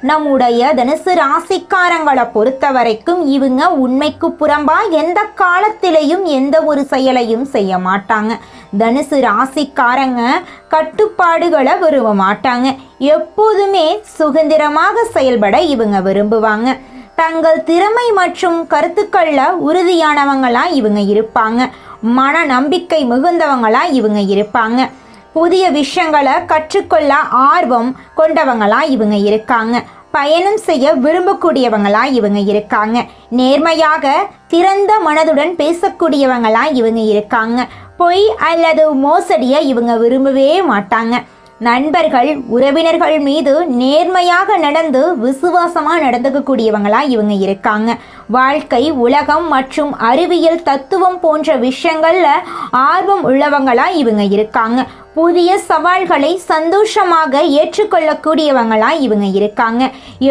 நம்முடைய தனுசு ராசிக்காரங்களை பொறுத்த வரைக்கும் இவங்க உண்மைக்கு புறம்பா எந்த காலத்திலையும் எந்த ஒரு செயலையும் செய்ய மாட்டாங்க. தனுசு ராசிக்காரங்க கட்டுப்பாடுகளை விரும்ப மாட்டாங்க. எப்போதுமே சுதந்திரமாக செயல்பட இவங்க விரும்புவாங்க. தங்கள் திறமை மற்றும் கருத்துக்களில் உறுதியானவங்களா இவங்க இருப்பாங்க. மன நம்பிக்கை மிகுந்தவங்களா இவங்க இருப்பாங்க. புதிய விஷயங்களை கற்றுக்கொள்ள ஆர்வம் கொண்டவங்களா இவங்க இருக்காங்க. பயணம் செய்ய விரும்பக்கூடியவங்களா இவங்க இருக்காங்க. நேர்மையாக திறந்த மனதுடன் பேசக்கூடியவங்களா இவங்க இருக்காங்க. பொய் அல்லது மோசடியை இவங்க விரும்பவே மாட்டாங்க. நண்பர்கள் உறவினர்கள் மீது நேர்மையாக நடந்து விசுவாசமா நடந்துக்கக்கூடியவங்களா இவங்க இருக்காங்க. வாழ்க்கை உலகம் மற்றும் அறிவியல் தத்துவம் போன்ற விஷயங்கள்ல ஆர்வம் உள்ளவங்களா இவங்க இருக்காங்க. புதிய சவால்களை சந்தோஷமாக ஏற்றுக்கொள்ளக்கூடியவங்களா இவங்க இருக்காங்க.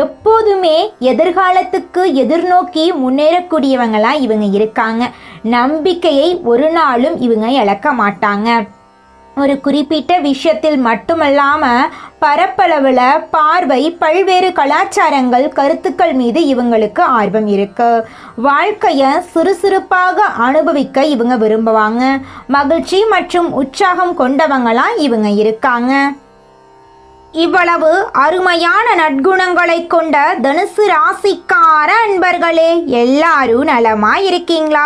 எப்போதுமே எதிர்காலத்துக்கு எதிர்நோக்கி முன்னேறக்கூடியவங்களா இவங்க இருக்காங்க. நம்பிக்கையை ஒரு நாளும் இவங்க இழக்க மாட்டாங்க. ஒரு குறிப்பிட்ட விஷயத்தில் மட்டுமல்லாமல் பரப்பளவில் பார்வை பல்வேறு கலாச்சாரங்கள் கருத்துக்கள் மீது இவங்களுக்கு ஆர்வம் இருக்கு. வாழ்க்கையை சுறுசுறுப்பாக அனுபவிக்க இவங்க விரும்புவாங்க. மகிழ்ச்சி மற்றும் உற்சாகம் கொண்டவங்களா இவங்க இருக்காங்க. இவ்வளவு அருமையான நற்குணங்களை கொண்ட தனுசு ராசிக்கார அன்பர்களே எல்லாரும் நலமா இருக்கீங்களா?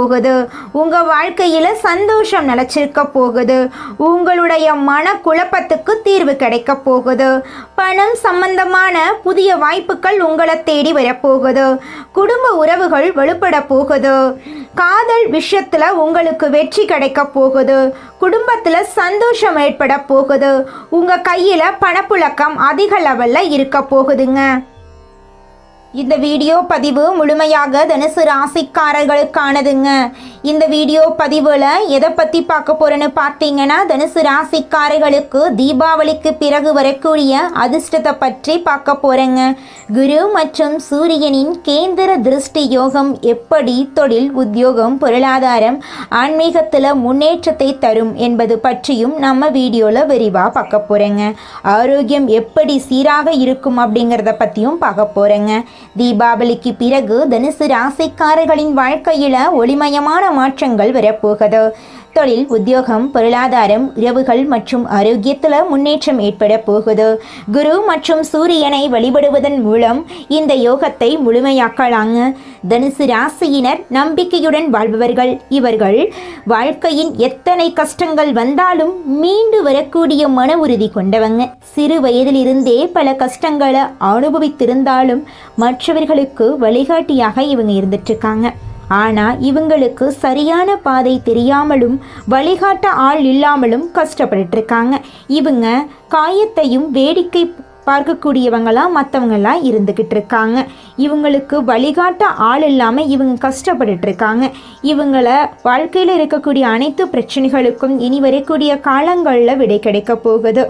போகுது. உங்க வாழ்க்கையில சந்தோஷம் நிலச்சிருக்க போகுது. உங்களுடைய மன குழப்பத்துக்கு தீர்வு கிடைக்க போகுது. பணம் சம்பந்தமான புதிய வாய்ப்புகள் உங்களை தேடி வரப்போகுது. குடும்ப உறவுகள் வலுப்பட போகுது. காதல் விஷயத்துல உங்களுக்கு வெற்றி கிடைக்க போகுது. குடும்பத்துல சந்தோஷம் ஏற்பட போகுது. உங்க கையில பணப்புழக்கம் அதிக லெவல்ல இருக்க போகுதுங்க. இந்த வீடியோ பதிவு முழுமையாக தனுசு ராசிக்காரர்களுக்கானதுங்க. இந்த வீடியோ பதிவில் எதை பற்றி பார்க்க போகிறேன்னு பார்த்தீங்கன்னா தனுசு ராசிக்காரர்களுக்கு தீபாவளிக்கு பிறகு வரக்கூடிய அதிர்ஷ்டத்தை பற்றி பார்க்க போகிறேங்க குரு மற்றும் சூரியனின் கேந்திர திருஷ்டி யோகம் எப்படி தொழில் உத்தியோகம் பொருளாதாரம் ஆன்மீகத்தில் முன்னேற்றத்தை தரும் என்பது பற்றியும் நம்ம வீடியோவில் விரிவாக பார்க்க போகிறேங்க ஆரோக்கியம் எப்படி சீராக இருக்கும் அப்படிங்கிறத பற்றியும் பார்க்க போகிறேங்க தீபாவளிக்கு பிறகு தனுசு ராசிக்காரர்களின் வாழ்க்கையில ஒளிமயமான மாற்றங்கள் வரப்போகுது. தொழில் உத்தியோகம் பொருளாதாரம் உறவுகள் மற்றும் ஆரோக்கியத்தில் முன்னேற்றம் ஏற்பட போகுது. குரு மற்றும் சூரியனை வழிபடுவதன் மூலம் இந்த யோகத்தை முழுமையாக்கலாங்க. தனுசு ராசியினர் நம்பிக்கையுடன் வாழ்பவர்கள். இவர்கள் வாழ்க்கையின் எத்தனை கஷ்டங்கள் வந்தாலும் மீண்டு வரக்கூடிய மன உறுதி கொண்டவங்க. சிறு வயதிலிருந்தே பல கஷ்டங்களை அனுபவித்திருந்தாலும் மற்றவர்களுக்கு வழிகாட்டியாக இவங்க இருந்துட்டு இருக்காங்க ஆனால் இவங்களுக்கு சரியான பாதை தெரியாமலும் வழிகாட்ட ஆள் இல்லாமலும் கஷ்டப்பட்டுருக்காங்க இவங்க காயத்தையும் வேடிக்கை பார்க்கக்கூடியவங்களாம் மற்றவங்களாம் இருந்துக்கிட்டு இருக்காங்க இவங்களுக்கு வழிகாட்ட ஆள் இல்லாமல் இவங்க கஷ்டப்பட்டுட்டு இருக்காங்க இவங்கள வாழ்க்கையில் இருக்கக்கூடிய அனைத்து பிரச்சனைகளுக்கும் இனி வரக்கூடிய காலங்களில் விடை கிடைக்க போகுது.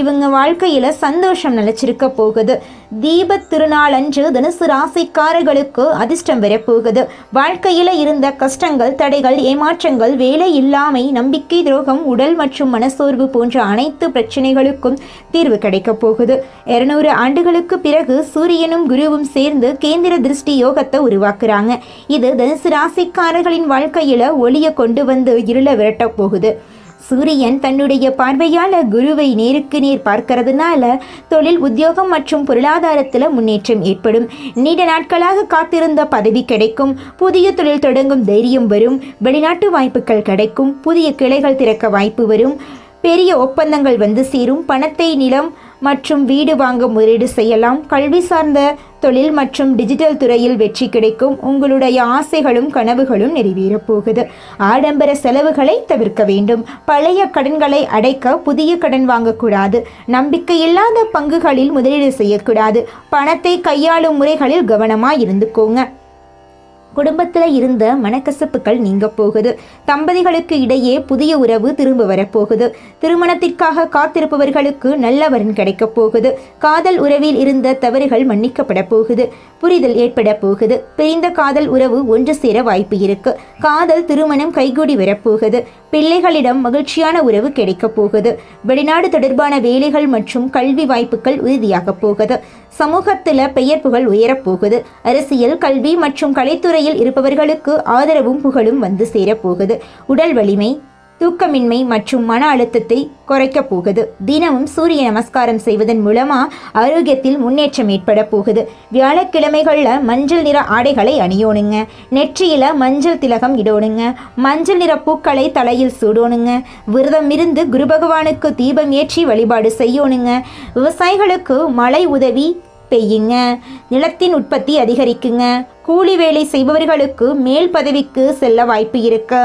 இவங்க வாழ்க்கையில் சந்தோஷம் நிலச்சிருக்க போகுது. தீப திருநாளன்று தனுசு ராசிக்காரர்களுக்கு அதிர்ஷ்டம் வரப்போகுது வாழ்க்கையில் இருந்த கஷ்டங்கள் தடைகள் ஏமாற்றங்கள் வேலை இல்லாமை நம்பிக்கை துரோகம் உடல் மற்றும் மனசோர்வு போன்ற அனைத்து பிரச்சனைகளுக்கும் தீர்வு கிடைக்கப் போகுது. இருநூறு ஆண்டுகளுக்கு பிறகு சூரியனும் குருவும் சேர்ந்து கேந்திர திருஷ்டி யோகத்தை உருவாக்குறாங்க. இது தனுசு ராசிக்காரர்களின் வாழ்க்கையில ஒளிய கொண்டு வந்து இருள விரட்ட போகுது. சூரியன் தன்னுடைய பார்வையால குருவை நேருக்கு நேர் பார்க்கறதுனால தொழில் உத்தியோகம் மற்றும் பொருளாதாரத்தில் முன்னேற்றம் ஏற்படும். நீண்ட நாட்களாக காத்திருந்த பதவி கிடைக்கும். புதிய தொழில் தொடங்கும் தைரியம் வரும். வெளிநாட்டு வாய்ப்புகள் கிடைக்கும். புதிய கிளைகள் திறக்க வாய்ப்பு வரும். பெரிய ஒப்பந்தங்கள் வந்து சேரும். பணத்தை நிலம் மற்றும் வீடு வாங்க முதலீடு செய்யலாம். கல்வி சார்ந்த தொழில் மற்றும் டிஜிட்டல் துறையில் வெற்றி கிடைக்கும். உங்களுடைய ஆசைகளும் கனவுகளும் நிறைவேறப் போகுது ஆடம்பர செலவுகளை தவிர்க்க வேண்டும். பழைய கடன்களை அடைக்க புதிய கடன் வாங்கக்கூடாது. நம்பிக்கையில்லாத பங்குகளில் முதலீடு செய்யக்கூடாது. பணத்தை கையாளும் முறைகளில் கவனமாக இருந்துக்கோங்க. குடும்பத்தில் இருந்த மனக்கசப்புகள் நீங்க போகுது. தம்பதிகளுக்கு இடையே புதிய உறவு திரும்ப வரப்போகுது. திருமணத்திற்காக காத்திருப்பவர்களுக்கு நல்ல வரன் கிடைக்கப் போகுது. காதல் உறவில் இருந்த தவறுகள் மன்னிக்கப்பட போகுது. புரிதல் ஏற்பட போகுது. பிரிந்த காதல் உறவு ஒன்று சேர வாய்ப்பு இருக்கு. காதல் திருமணம் கைகூடி வரப்போகுது. பிள்ளைகளிடம் மகிழ்ச்சியான உறவு கிடைக்கப் போகுது. வெளிநாடு தொடர்பான வேலைகள் மற்றும் கல்வி வாய்ப்புகள் உறுதியாக போகுது. சமூகத்தில் பெயர் புகழ் உயரப் போகுது. அரசியல் கல்வி மற்றும் கலைத்துறை நிலையில் இருப்பவர்களுக்கு ஆதரவும் புகழும் வந்து சேரப்போகுது. உடல் வலிமை தூக்கமின்மை மற்றும் மன அழுத்தத்தை குறைக்கப் போகுது. தினமும் சூரிய நமஸ்காரம் செய்வதன் மூலமா ஆரோக்கியத்தில் முன்னேற்றம் ஏற்பட போகுது. வியாழக்கிழமைகளில் மஞ்சள் நிற ஆடைகளை அணியோணுங்க. நெற்றியில மஞ்சள் திலகம் இடோணுங்க. மஞ்சள் நிற பூக்களை தலையில் சூடோணுங்க. விரதம் இருந்து குரு பகவானுக்கு தீபம் ஏற்றி வழிபாடு செய்யோணுங்க. விவசாயிகளுக்கு மழை உதவி பெய்யுங்க. நிலத்தின் உற்பத்தி அதிகரிக்குங்க. கூலி வேலை செய்பவர்களுக்கு மேல் பதவிக்கு செல்ல வாய்ப்பு இருக்கு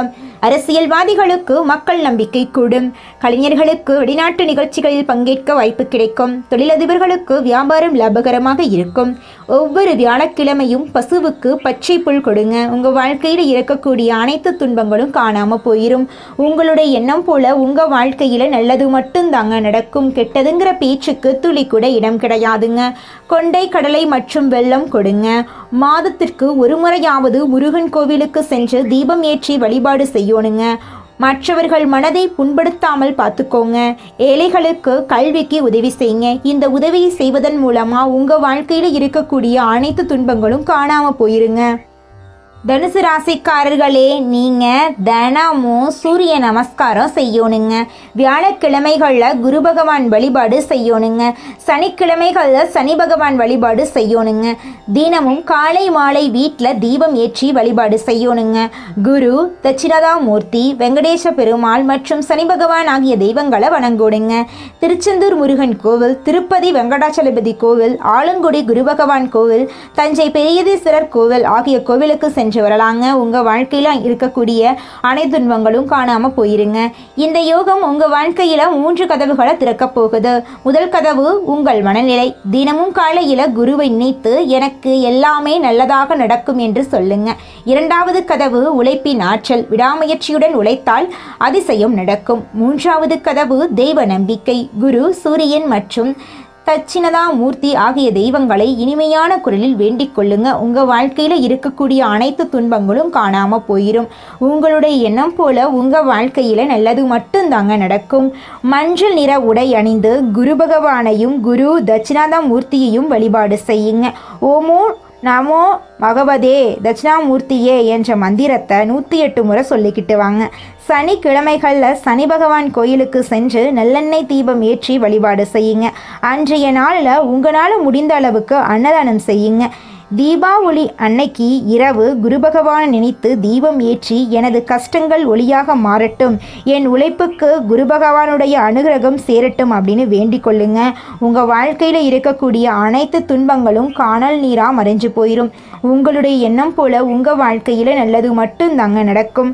அரசியல்வாதிகளுக்கு மக்கள் நம்பிக்கை கூடும். கலைஞர்களுக்கு வெளிநாட்டு நிகழ்ச்சிகளில் பங்கேற்க வாய்ப்பு கிடைக்கும். தொழிலதிபர்களுக்கு வியாபாரம் லாபகரமாக இருக்கும். ஒவ்வொரு வியாழக்கிழமையும் பசுவுக்கு பச்சை புல் கொடுங்க. உங்க வாழ்க்கையில் இருக்கக்கூடிய அனைத்து துன்பங்களும் காணாம போயிரும். உங்களுடைய எண்ணம் போல உங்க வாழ்க்கையில நல்லது மட்டும்தாங்க நடக்கும். கெட்டதுங்கிற பேச்சுக்கு துளி கூட இடம் கிடையாதுங்க. கொண்டை கடலை மற்றும் வெள்ளம் கொடுங்க. மாதத்திற்கு ஒரு முறையாவது முருகன் கோவிலுக்கு சென்று தீபம் ஏற்றி வழிபாடு செய்யணுங்க. மற்றவர்கள் மனதை புண்படுத்தாமல் பார்த்துக்கோங்க. ஏழைகளுக்கு கல்விக்கு உதவி செய்யுங்க. இந்த உதவியை செய்வதன் மூலமா உங்க வாழ்க்கையில இருக்கக்கூடிய அனைத்து துன்பங்களும் காணாம போயிருங்க. தனுசு ராசிக்காரர்களே நீங்க தினமும் சூரிய நமஸ்காரம் செய்யணுங்க. வியாழக்கிழமைகளில் குரு பகவான் வழிபாடு செய்யணுங்க. சனிக்கிழமைகளில் சனி பகவான் வழிபாடு செய்யணுங்க. தினமும் காலை மாலை வீட்டில் தீபம் ஏற்றி வழிபாடு செய்யணுங்க. குரு தட்சிணதாமூர்த்தி வெங்கடேச பெருமாள் மற்றும் சனி பகவான் ஆகிய தெய்வங்களை வணங்கோடுங்க. திருச்செந்தூர் முருகன் கோவில் திருப்பதி வெங்கடாச்சலபதி கோவில் ஆலங்குடி குரு பகவான் கோவில் தஞ்சை பெரியதீஸ்வரர் கோவில் ஆகிய கோவிலுக்கு சென்று சென்று வரலாங்க. உங்கள் வாழ்க்கையில் இருக்கக்கூடிய அனைத்து துன்பங்களும் காணாமல் போயிருங்க. இந்த யோகம் உங்கள் வாழ்க்கையில் மூன்று கதவுகளை திறக்கப் போகுது. முதல் கதவு உங்கள் மனநிலை. தினமும் காலையில் குருவை நினைத்து எனக்கு எல்லாமே நல்லதாக நடக்கும் என்று சொல்லுங்க. இரண்டாவது கதவு உழைப்பின் ஆற்றல். விடாமுயற்சியுடன் உழைத்தால் அதிசயம் நடக்கும். மூன்றாவது கதவு தெய்வ நம்பிக்கை. குரு சூரியன் மற்றும் தட்சிணதா மூர்த்தி ஆகிய தெய்வங்களை இனிமையான குரலில் வேண்டிக் கொள்ளுங்க. உங்க வாழ்க்கையில இருக்கக்கூடிய அனைத்து துன்பங்களும் காணாம போயிரும். உங்களுடைய எண்ணம் போல உங்க வாழ்க்கையில நல்லது மட்டும்தாங்க நடக்கும். மஞ்சள் நிற உடை அணிந்து குரு பகவானையும் குரு தட்சிணாதா மூர்த்தியையும் வழிபாடு செய்யுங்க. ஓமோ நமோ பகவதே தட்சிணாமூர்த்தியே என்ற மந்திரத்தை நூற்றி எட்டு முறை சொல்லிக்கிட்டு வாங்க. சனிக்கிழமைகளில் சனி பகவான் கோயிலுக்கு சென்று நல்லெண்ணெய் தீபம் ஏற்றி வழிபாடு செய்யுங்க. அன்றைய நாளில் உங்களால் முடிந்த அளவுக்கு அன்னதானம் செய்யுங்க. தீபாவளி அன்னைக்கு இரவு குரு பகவான் நினைத்து தீபம் ஏற்றி எனது கஷ்டங்கள் ஒளியாக மாறட்டும். என் உழைப்புக்கு குரு பகவானுடைய அனுகிரகம் சேரட்டும் அப்படின்னு வேண்டிக் கொள்ளுங்க. உங்கள் வாழ்க்கையில் இருக்கக்கூடிய அனைத்து துன்பங்களும் காணல் நீராக மறைஞ்சு போயிடும் உங்களுடைய எண்ணம் போல உங்கள் வாழ்க்கையில் நல்லது மட்டும்தாங்க நடக்கும்.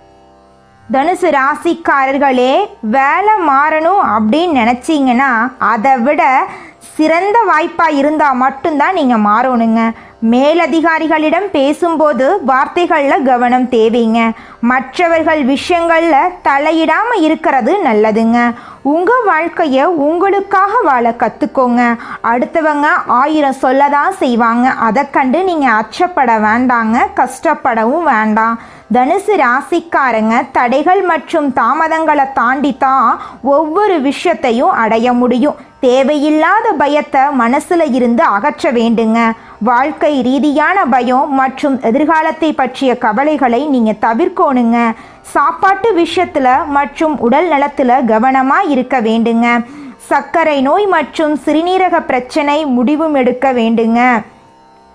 தனுசு ராசிக்காரர்களே வேலை மாறணும் அப்படின்னு நினச்சிங்கன்னா அதை விட சிறந்த வாய்ப்பாக இருந்தால் மட்டும்தான் நீங்கள் மாறணுங்க. மேலதிகாரிகளிடம் பேசும்போது வார்த்தைகளில் கவனம் தேவைங்க. மற்றவர்கள் விஷயங்களில் தலையிடாமல் இருக்கிறது நல்லதுங்க. உங்கள் வாழ்க்கையை உங்களுக்காக வாழ கற்றுக்கோங்க அடுத்தவங்க ஆயிரம் சொல்ல தான் செய்வாங்க. அதை கண்டு நீங்கள் அச்சப்பட வேண்டாங்க கஷ்டப்படவும் வேண்டாம். தனுசு ராசிக்காரங்க தடைகள் மற்றும் தாமதங்களை தாண்டி தான் ஒவ்வொரு விஷயத்தையும் அடைய முடியும். தேவையில்லாத பயத்தை மனசுல இருந்து அகற்ற வேண்டுங்க. வாழ்க்கை ரீதியான பயம் மற்றும் எதிர்காலத்தை பற்றிய கவலைகளை நீங்க தவிர்க்கணுங்க. சாப்பாட்டு விஷயத்துல மற்றும் உடல் நலத்துல கவனமா இருக்க வேண்டுங்க. சர்க்கரை நோய் மற்றும் சிறுநீரக பிரச்சனை முடிவும் எடுக்க வேண்டுங்க.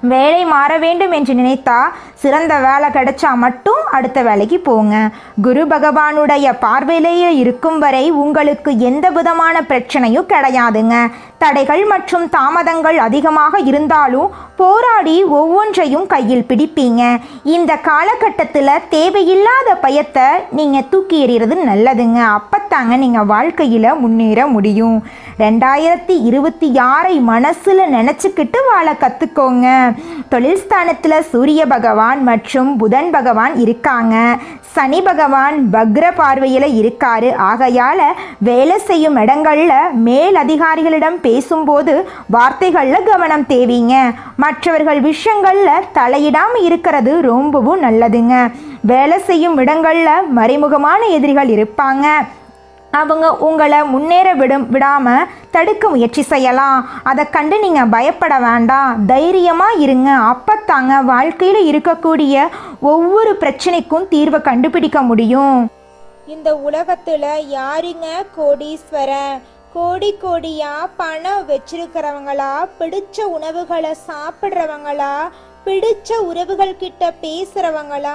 வேலை மாற வேண்டும் என்று நினைத்தா சிறந்த வேலை கிடைச்சா மட்டும் அடுத்த வேலைக்கு போங்க. குரு பகவானுடைய பார்வையிலேயே இருக்கும் வரை உங்களுக்கு எந்த விதமான பிரச்சனையும் கிடையாதுங்க. தடைகள் மற்றும் தாமதங்கள் அதிகமாக இருந்தாலும் போராடி ஒவ்வொன்றையும் கையில் பிடிப்பீங்க. இந்த காலகட்டத்தில் தேவையில்லாத பயத்தை நீங்கள் தூக்கி எறிகிறது நல்லதுங்க. அப்பத்தாங்க நீங்கள் வாழ்க்கையில் முன்னேற முடியும். ரெண்டாயிரத்தி இருபத்தி ஆறை மனசில் நினச்சிக்கிட்டு வாழ கற்றுக்கோங்க தொழில் ஸ்தானத்தில் சூரிய பகவான் மற்றும் புதன் பகவான் இருக்காங்க. சனி பகவான் வக்ர பார்வையில் இருக்காரு. ஆகையால் வேலை செய்யும் இடங்களில் மேல் அதிகாரிகளிடம் பேசும்போது வார்த்தைகளில் கவனம் தேவைங்க. மற்றவர்கள் விஷயங்களில் தலையிடாமல் இருக்கிறது ரொம்பவும் நல்லதுங்க. வேலை செய்யும் இடங்களில் மறைமுகமான எதிரிகள் இருப்பாங்க. அவங்க உங்களை முன்னேற விடும் விடாமல் தடுக்க முயற்சி செய்யலாம். அதை கண்டு நீங்கள் பயப்பட வேண்டாம். தைரியமாக இருங்க. அப்பத்தாங்க வாழ்க்கையில் இருக்கக்கூடிய ஒவ்வொரு பிரச்சனைக்கும் தீர்வை கண்டுபிடிக்க முடியும். இந்த உலகத்தில் யாருங்க கோடீஸ்வரன்? கோடி கோடியா பணம் வச்சிருக்கிறவங்களா? பிடிச்ச உணவுகளை சாப்பிட்றவங்களா? பிடிச்ச உறவுகள் கிட்ட பேசுறவங்களா?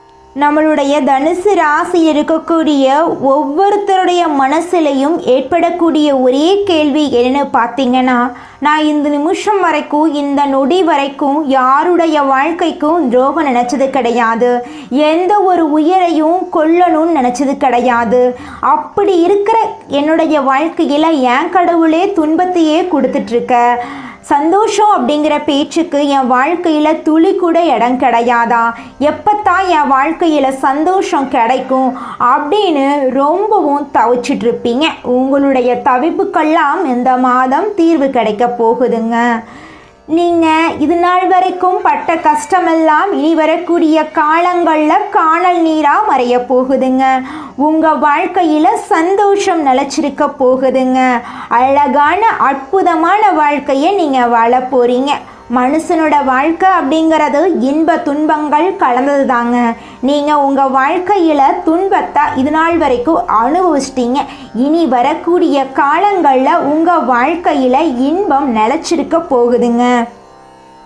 நம்மளுடைய தனுசு ராசி இருக்கக்கூடிய ஒவ்வொருத்தருடைய மனசுலையும் ஏற்படக்கூடிய ஒரே கேள்வி என்னன்னு பார்த்தீங்கன்னா நான் இந்த நிமிஷம் வரைக்கும் இந்த நொடி வரைக்கும் யாருடைய வாழ்க்கைக்கும் துரோகம் நினச்சது கிடையாது. எந்த ஒரு உயிரையும் கொல்லணும்னு நினச்சது கிடையாது. அப்படி இருக்கிற என்னுடைய வாழ்க்கையில் என் கடவுளே துன்பத்தையே கொடுத்துட்ருக்க சந்தோஷம் அப்படிங்கிற பேச்சுக்கு என் வாழ்க்கையில் துளி கூட இடம் கிடையாதா? எப்போத்தான் என் வாழ்க்கையில் சந்தோஷம் கிடைக்கும் அப்படின்னு ரொம்பவும் தவிச்சிட்ருப்பீங்க உங்களுடைய தவிப்புக்கெல்லாம் இந்த மாதம் தீர்வு கிடைக்க போகுதுங்க. நீங்கள் இது நாள் வரைக்கும் பட்ட கஷ்டமெல்லாம் இனி வரக்கூடிய காலங்களில் காணல் நீராக மறைய போகுதுங்க. உங்கள் வாழ்க்கையில் சந்தோஷம் நிலச்சிருக்க போகுதுங்க. அழகான அற்புதமான வாழ்க்கையை நீங்கள் வாழ போகிறீங்க மனுஷனோட வாழ்க்கை அப்படிங்கிறது இன்ப துன்பங்கள் கலந்தது தாங்க நீங்கள் உங்கள் வாழ்க்கையில் துன்பத்தை இது நாள் வரைக்கும் அனுபவிச்சிட்டீங்க. இனி வரக்கூடிய காலங்களில் உங்கள் வாழ்க்கையில் இன்பம் நிலச்சிருக்க போகுதுங்க.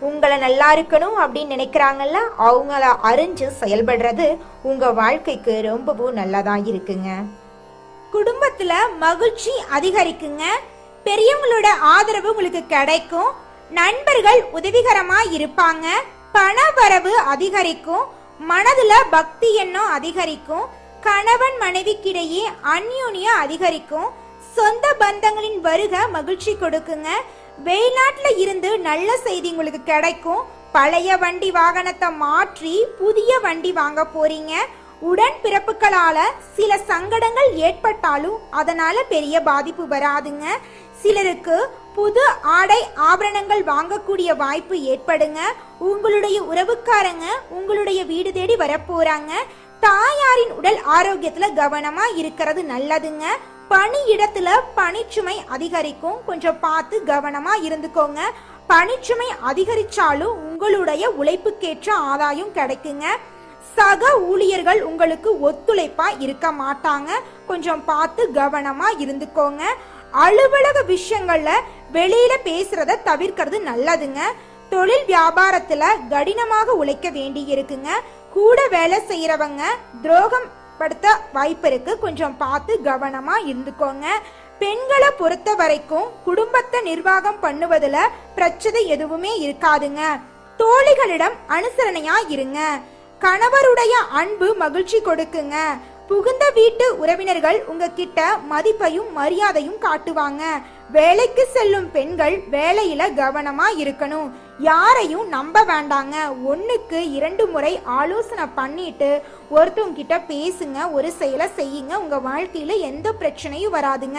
உங்களை நல்லா இருக்கணும் அப்படின்னு நினைக்கிறாங்கல்ல அவங்கள அறிஞ்சு செயல்படுறது உங்க வாழ்க்கைக்கு ரொம்பவும் நல்லதா இருக்குங்க. குடும்பத்துல மகிழ்ச்சி அதிகரிக்குங்க. பெரியவங்களோட ஆதரவு உங்களுக்கு கிடைக்கும். நண்பர்கள் உதவிகரமா இருப்பாங்க. பண வரவு அதிகரிக்கும். மனதுல பக்தி எண்ணம் அதிகரிக்கும். கணவன் மனைவிக்கிடையே அந்யோன்யம் அதிகரிக்கும். சொந்த பந்தங்களின் வருகை மகிழ்ச்சி கொடுக்குங்க. வெளிநாட்டில் இருந்து நல்ல செய்தி உங்களுக்கு கிடைக்கும். பழைய வண்டி வாகனத்தை மாற்றி புதிய வண்டி வாங்க போறீங்க. உடன் பிறப்புகளால சில சங்கடங்கள் ஏற்பட்டாலும் அதனால பெரிய பாதிப்பு வராதுங்க. சிலருக்கு புது ஆடை ஆபரணங்கள் வாங்கக்கூடிய வாய்ப்பு ஏற்படுங்க. உங்களுடைய உறவுக்காரங்க உங்களுடைய வீடு தேடி வரப்போறாங்க. தாயாரின் உடல் ஆரோக்கியத்துல கவனமா இருக்கிறது நல்லதுங்க. பணியிடத்துல பணிச்சுமை அதிகரிக்கும். கொஞ்சம் பார்த்து கவனமா இருந்துக்கோங்க. பணிச்சுமை அதிகரிச்சாலும் உங்களுடைய உழைப்புக்கேற்ற ஆதாயம் கிடைக்குங்க. சக ஊழியர்கள் உங்களுக்கு ஒத்துழைப்பா இருக்க மாட்டாங்க. கொஞ்சம் பார்த்து கவனமா இருந்துக்கோங்க. அலுவலக விஷயங்கள்ல வெளியில பேசுறத தவிர்க்கிறது நல்லதுங்க. தொழில் வியாபாரத்துல கடினமாக உழைக்க வேண்டி இருக்குங்க கூட வேலை செய்யறவங்க துரோகம் படுத்த வாய்ப்பு இருக்கு கொஞ்சம் பார்த்து கவனமா இருந்துக்கோங்க. பெண்களை பொறுத்த வரைக்கும் குடும்பத்தை நிர்வாகம் பண்ணுவதுல பிரச்சனை எதுவுமே இருக்காதுங்க. தோழிகளிடம் அனுசரணையா இருங்க. கணவருடைய அன்பு மகிழ்ச்சி கொடுக்குங்க. புகுந்த வீட்டு உறவினர்கள் உங்ககிட்ட மதிப்பையும் மரியாதையும் காட்டுவாங்க. வேலைக்கு செல்லும் பெண்கள் வேலையில கவனமா இருக்கணும். யாரையும் நம்ப வேண்டாங்க. ஒன்றுக்கு இரண்டு முறை ஆலோசனை பண்ணிட்டு ஒருத்தவங்கிட்ட பேசுங்க. ஒரு செயலை செய்யுங்க. உங்க வாழ்க்கையில எந்த பிரச்சனையும் வராதுங்க.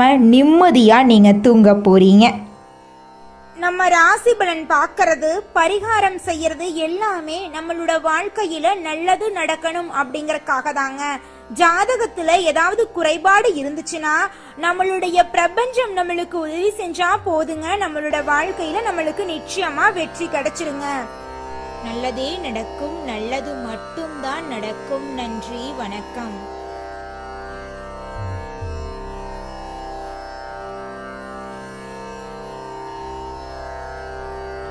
இல்லாமல் நிம்மதியாக நீங்கள் தூங்க போகிறீங்க நம்ம ராசி பலன் பார்க்கறது பரிகாரம் செய்யறது எல்லாமே நம்மளோட வாழ்க்கையில நல்லது நடக்கணும் அப்படிங்கறக்காக தாங்க ஜாதகத்துல ஏதாவது குறைபாடு இருந்துச்சுன்னா நம்மளுடைய பிரபஞ்சம் நம்மளுக்கு உதவி செஞ்சா போதுங்க. நம்மளோட வாழ்க்கையில நம்மளுக்கு நிச்சயமா வெற்றி கிடைச்சிருங்க. நல்லதே நடக்கும் நல்லது மட்டும்தான் நடக்கும். நன்றி வணக்கம்.